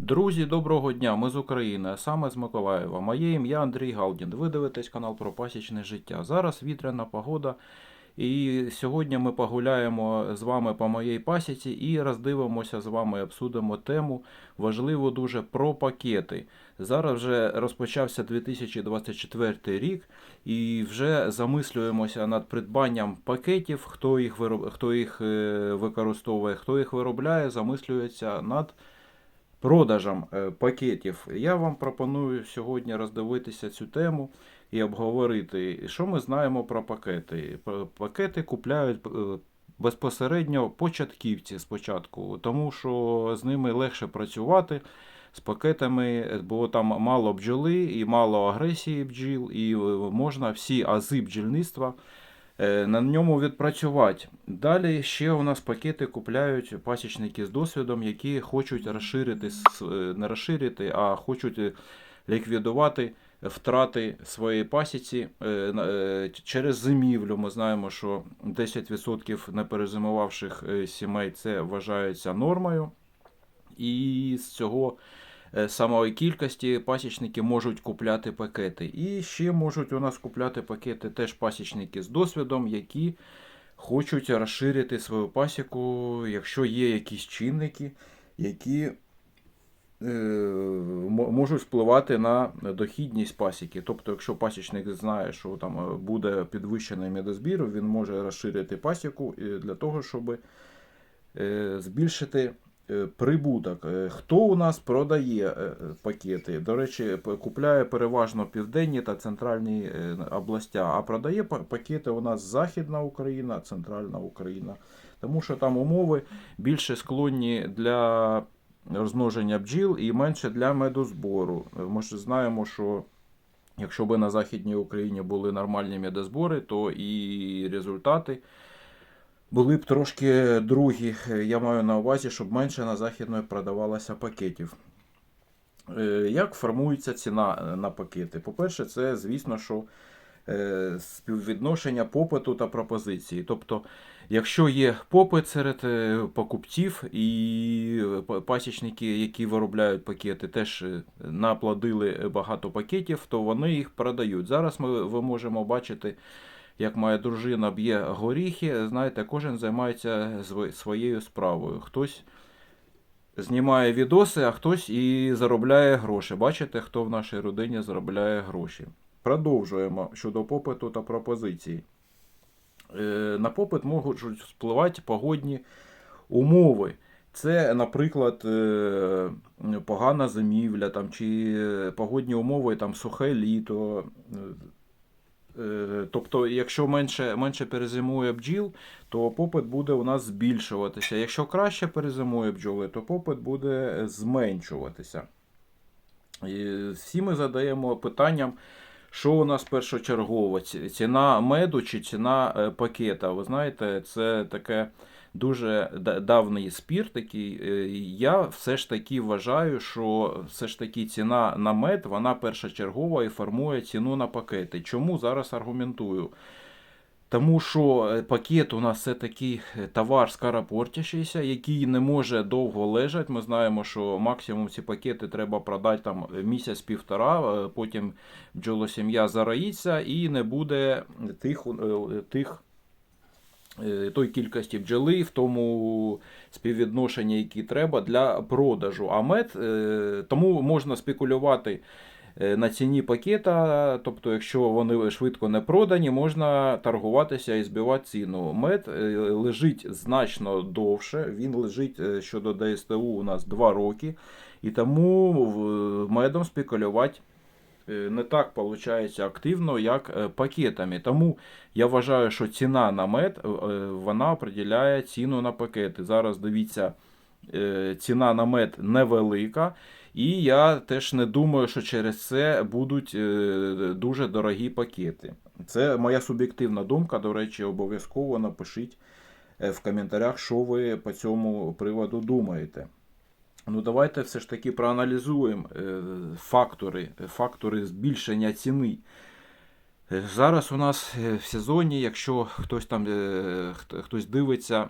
Друзі, доброго дня! Ми з України, а саме з Миколаєва. Моє ім'я Андрій Галдін. Ви дивитесь канал про пасічне життя. Зараз вітряна погода. І сьогодні ми погуляємо з вами по моїй пасіці і роздивимося з вами, обсудимо тему важливу дуже про пакети. Зараз вже розпочався 2024 рік, і вже замислюємося над придбанням пакетів, хто їх вироб... хто їх е, використовує, хто їх виробляє, замислюється над продажем е, пакетів. Я вам пропоную сьогодні роздивитися цю тему і обговорити, що ми знаємо про пакети. Пакети купляють е, безпосередньо початківці спочатку, тому що з ними легше працювати. З пакетами, бо там мало бджоли і мало агресії бджіл, і е, можна всі ази бджільництва е, на ньому відпрацювати. Далі ще у нас пакети купляють пасічники з досвідом, які хочуть розширити, е, не розширити, а хочуть е, ліквідувати втрати своєї пасіці е, е, через зимівлю. Ми знаємо, що 10% неперезимувавших е, сімей це вважається нормою. І з цього е, самої кількості пасічники можуть купляти пакети. І ще можуть у нас купляти пакети теж пасічники з досвідом, які хочуть розширити свою пасіку, якщо є якісь чинники, які е, можуть впливати на дохідність пасіки. Тобто, якщо пасічник знає, що там е, буде підвищений медозбір, він може розширити пасіку е, для того, щоб е, збільшити е, прибуток. Е, Хто у нас продає е, е, пакети? До речі, купляє переважно південні та центральні е, областя, а продає пакети у нас Західна Україна, Центральна Україна. Тому що там умови більше склонні для розмноження бджіл і менше для медозбору. Е, Ми ж знаємо, що якщо б на Західній Україні були нормальні медозбори, то і результати були б трошки другі. Я маю на увазі, щоб менше на західної продавалося пакетів. Е, Як формується ціна на пакети? По-перше, це, звісно, що е, співвідношення попиту та пропозиції. Тобто, якщо є попит серед е, покупців і пасічники, які виробляють пакети, теж наплодили багато пакетів, то вони їх продають. Зараз ми, ви можемо бачити як моя дружина б'є горіхи, знаєте, кожен займається своєю справою. Хтось знімає відоси, а хтось і заробляє гроші. Бачите, хто в нашій родині заробляє гроші. Продовжуємо щодо попиту та пропозицій. Е, На попит можуть впливати погодні умови. Це, наприклад, е, погана зимівля там, чи погодні умови, там, сухе літо. Е, Тобто, якщо менше, менше перезимує бджіл, то попит буде у нас збільшуватися. Якщо краще перезимує бджоли, то попит буде зменшуватися. І всі ми задаємо питанням, що у нас першочергово, ціна меду чи ціна е, пакета. Ви знаєте, це таке дуже да- давній спір такий. Е, Я все ж таки вважаю, що все ж таки ціна на мед, вона першочергова і формує ціну на пакети. Чому зараз аргументую? Тому що е, пакет у нас це такий е, товар скоропортящийся, який не може довго лежати. Ми знаємо, що максимум ці пакети треба продати там місяць-півтора, потім бджолосім'я зароїться і не буде тих, тих той кількості бджоли в тому співвідношенні, які треба для продажу. А мед, е, тому можна спекулювати е, на ціні пакета, тобто, якщо вони швидко не продані, можна торгуватися і збивати ціну. Мед е, лежить значно довше, він лежить е, щодо ДСТУ у нас 2 роки, і тому медом спекулювати е, не так виходить активно, як е, пакетами. Тому я вважаю, що ціна на мед е, е, вона определяє ціну на пакети. Зараз дивіться, е, ціна на мед невелика. І я теж не думаю, що через це будуть е, дуже дорогі пакети. Це моя суб'єктивна думка. До речі, обов'язково напишіть е, в коментарях, що ви по цьому приводу думаєте. Ну, давайте все ж таки проаналізуємо е, фактори, фактори збільшення ціни. Е, Зараз у нас е, в сезоні, якщо хтось там е, хтось дивиться,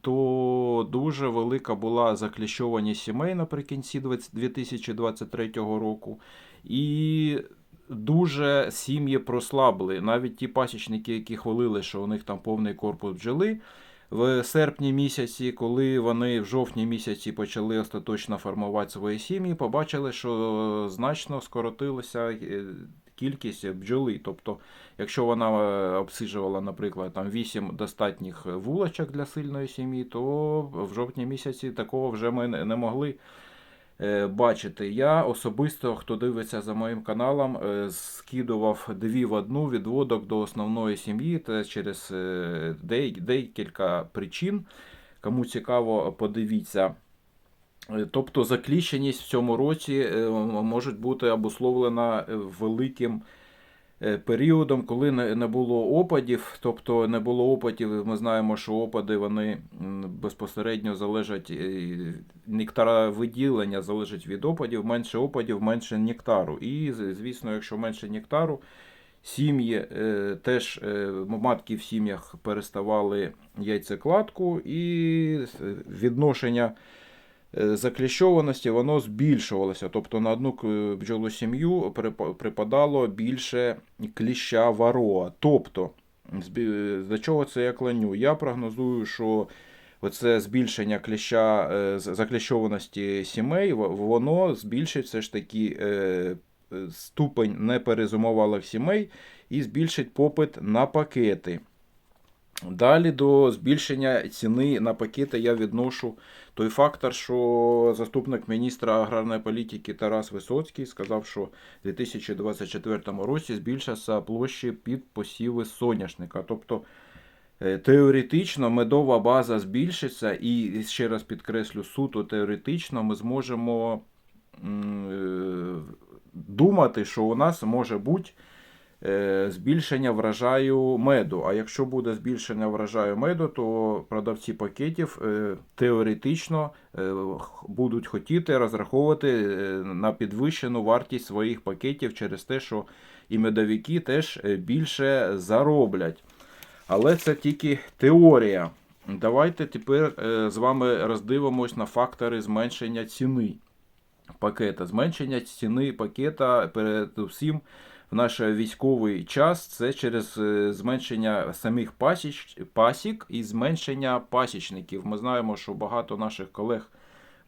то дуже велика була закліщованість сімей наприкінці 2023 року. І дуже сім'ї прослабли. Навіть ті пасічники, які хвалили, що у них там повний корпус бджоли. В серпні місяці, коли вони в жовтні місяці почали остаточно формувати свої сім'ї, побачили, що значно скоротилася е, кількість бджоли. Тобто, якщо вона обсижувала, наприклад, там 8 достатніх вулочок для сильної сім'ї, то в жовтні місяці такого вже ми не могли е, бачити. Я особисто, хто дивиться за моїм каналом, е, скидував дві в одну відводок до основної сім'ї та через е, декілька причин. Кому цікаво, подивіться. Е, Тобто закліщеність в цьому році е, може бути обусловлена е, великим е, періодом, коли не було опадів. Тобто не було опадів, ми знаємо, що опади вони безпосередньо залежать е, нектаровиділення залежить від опадів, менше опадів, менше нектару. І, звісно, якщо менше нектару, сім'ї е, теж е, матки в сім'ях переставали яйцекладку і е, відношення е, закліщованості воно збільшувалося. Тобто на одну бджолу сім'ю припадало більше кліща вароа. Тобто, до чого це я клоню? Я прогнозую, що оце збільшення кліща е, закліщованості сімей, воно збільшить все ж таки е, е, ступень неперезумовалих сімей і збільшить попит на пакети. Далі до збільшення ціни на пакети я відношу той фактор, що заступник міністра аграрної політики Тарас Висоцький сказав, що в 2024 році збільшаться площі під посіви соняшника. Тобто е, теоретично медова база збільшиться, і ще раз підкреслю, суто теоретично ми зможемо е, думати, що у нас може бути збільшення врожаю меду. А якщо буде збільшення врожаю меду, то продавці пакетів е, теоретично е, будуть хотіти розраховувати е, на підвищену вартість своїх пакетів через те, що і медовики теж е, більше зароблять. Але це тільки теорія. Давайте тепер е, з вами роздивимось на фактори зменшення ціни пакета. Зменшення ціни пакета передусім в наш військовий час це через е, зменшення самих пасіч, пасік і зменшення пасічників. Ми знаємо, що багато наших колег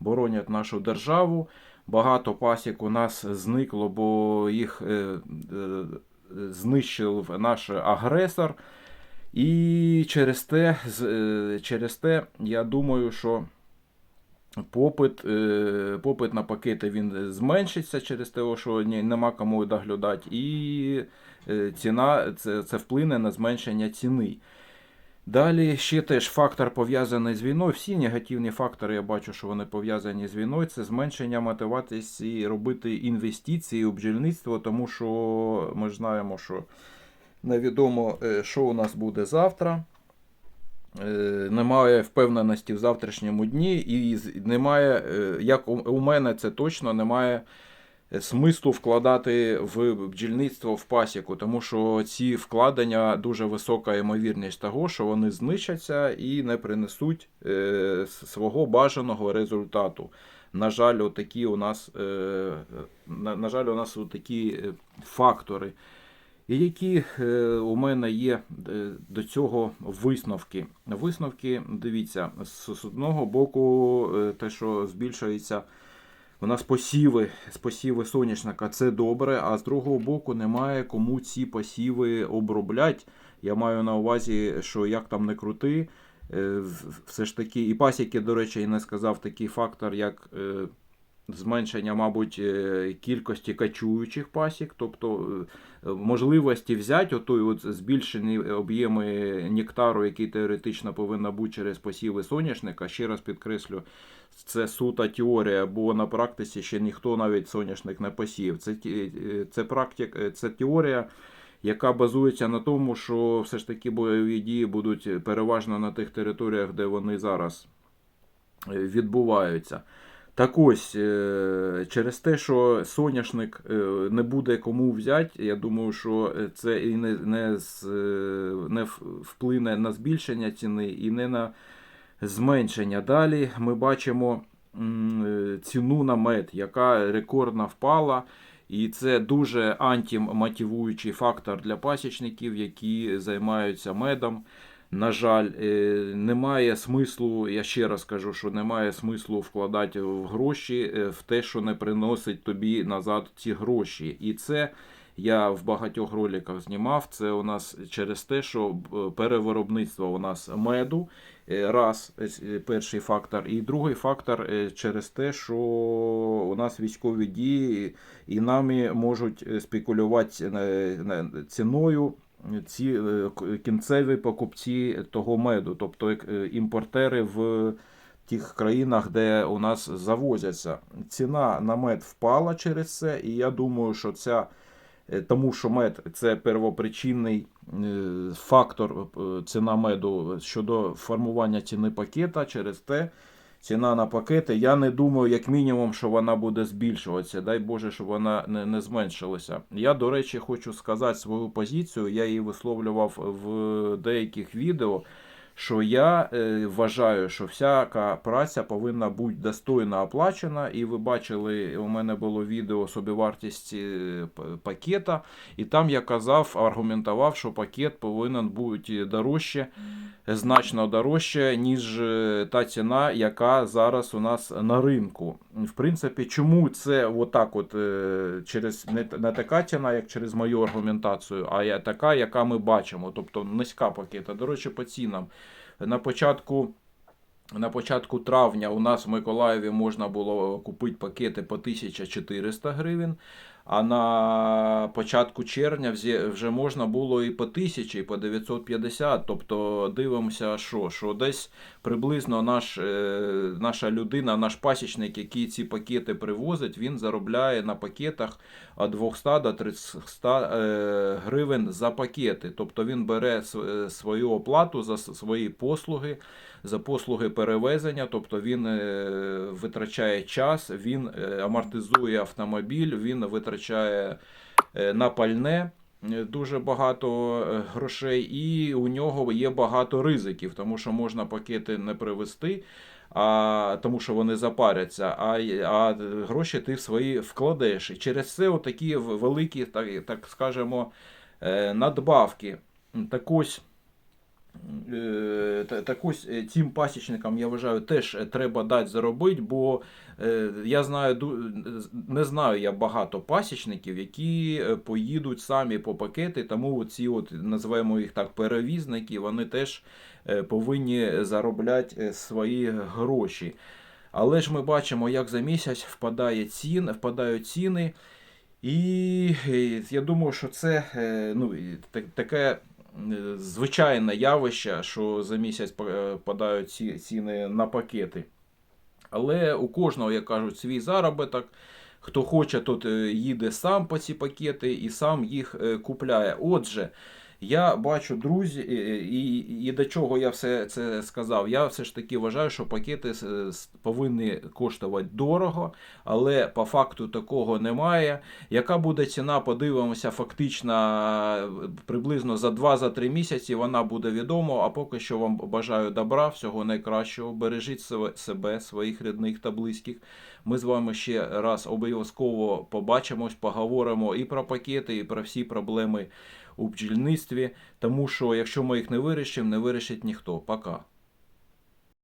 боронять нашу державу. Багато пасік у нас зникло, бо їх е, е, знищив наш агресор. І через те, через те я думаю, що попит, е, попит на пакети він зменшиться через те, що нема кому доглядати, і е, ціна це, це вплине на зменшення ціни. Далі ще теж фактор пов'язаний з війною. Всі негативні фактори, я бачу, що вони пов'язані з війною. Це зменшення мотивації робити інвестиції у бджільництво, тому що ми знаємо, що невідомо, е, що у нас буде завтра. Е, Немає впевненості в завтрашньому дні, і немає, е, як у- мене це точно немає е, смислу вкладати в бджільництво в пасіку, тому що ці вкладення дуже висока ймовірність того, що вони знищаться і не принесуть свого бажаного результату. На жаль, такі у нас, на, на жаль, у нас такі фактори. І які е, у мене є е, до цього висновки. Висновки, дивіться, з, одного боку, е, те, що збільшується у нас посіви, посіви соняшника, це добре, а з другого боку немає кому ці посіви оброблять. Я маю на увазі, що як там не крути, все ж таки, і пасіки, до речі, я не сказав такий фактор, як. Зменшення, мабуть, е, кількості качуючих пасік, тобто е, можливості взяти отой от збільшені об'єми нектару, який теоретично повинна бути через посіви соняшника. Ще раз підкреслю, це сута теорія, бо на практиці ще ніхто навіть соняшник не посів. Це, е, це, практик, це теорія, яка базується на тому, що все ж таки бойові дії будуть переважно на тих територіях, де вони зараз відбуваються. Так ось, е, через те, що соняшник е, не буде кому взяти, я думаю, що це і не, не, е, не вплине на збільшення ціни, і не на зменшення. Далі ми бачимо е, ціну на мед, яка рекордно впала. І це дуже антимотивуючий фактор для пасічників, які займаються медом. На жаль, е, немає смислу, я ще раз кажу, що немає смислу вкладати в гроші е, в те, що не приносить тобі назад ці гроші. І це я в багатьох роликах знімав. Це у нас через те, що е, перевиробництво у нас меду. Раз, перший фактор. І другий фактор через те, що у нас військові дії і нами можуть спекулювати ціною ці е, кінцеві покупці того меду, тобто е, імпортери в тих країнах, де у нас завозяться. Ціна на мед впала через це, і я думаю, що ця. е, Тому що мед це первопричинний фактор ціна меду щодо формування ціни пакета. Через те ціна на пакети. Я не думаю, як мінімум, що вона буде збільшуватися. Дай Боже, щоб вона не, не зменшилася. Я, до речі, хочу сказати свою позицію. Я її висловлював в деяких відео. Що я е, вважаю, що всяка праця повинна бути достойно оплачена. І ви бачили, у мене було відео собівартість е, пакета, і там я казав, аргументував, що пакет повинен бути дорожче, значно дорожче, ніж е, та ціна, яка зараз у нас на ринку. В принципі, чому це отак, от через не, не така ціна, як через мою аргументацію, а я така, яка ми бачимо, тобто низька пакета. До речі, по цінам. На початку. На початку травня у нас в Миколаєві можна було купити пакети по 1400 гривень, а на початку червня вже можна було і по 1000, і по 950. Тобто дивимося, що, що десь приблизно наш, е, наша людина, наш пасічник, який ці пакети привозить, він заробляє на пакетах від 200 до 300 е, гривень за пакети. Тобто він бере е, свою оплату за свої послуги за послуги перевезення, тобто він е, витрачає час, він е, амортизує автомобіль, він витрачає е, на пальне дуже багато грошей, і у нього є багато ризиків, тому що можна пакети не привезти. А, тому що вони запаряться, а, а гроші ти в свої вкладеш. І через це такі великі, так, так скажемо, надбавки. Так ось, Так ось е, цим пасічникам, я вважаю, теж е, треба дати заробити, бо е, я знаю, не знаю я багато пасічників, які е, поїдуть самі по пакети, тому ці от, називаємо їх так, перевізники, вони теж е, повинні заробляти е, свої гроші. Але ж ми бачимо, як за місяць впадає цін, впадають ціни. І е, я думаю, що це е, ну, таке е, звичайне явище, що за місяць е, падають ці ціни на пакети. Але у кожного, як кажуть, свій заробіток. Хто хоче, тот е, їде сам по ці пакети і сам їх е, купляє. Отже, я бачу, друзі, і, і, до чого я все це сказав. Я все ж таки вважаю, що пакети повинні коштувати дорого, але по факту такого немає. Яка буде ціна, подивимося, фактично приблизно за 2-3 місяці вона буде відома. А поки що вам бажаю добра, всього найкращого. Бережіть себе, своїх рідних та близьких. Ми з вами ще раз обов'язково побачимось, поговоримо і про пакети, і про всі проблеми у бджільництві. Тому що якщо ми їх не вирішимо, не вирішить ніхто. Пока.